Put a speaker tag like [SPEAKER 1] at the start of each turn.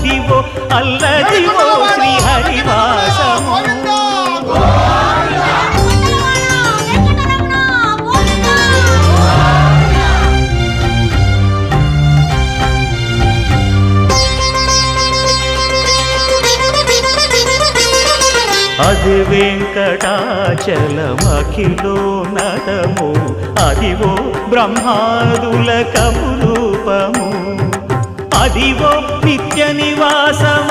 [SPEAKER 1] అదివో అల్లదివో శ్రీహరివాసము. అది వెంకటాచలమఖిలో నటము. అదివో బ్రహ్మాదులక కము నిత్య నివాసమఖి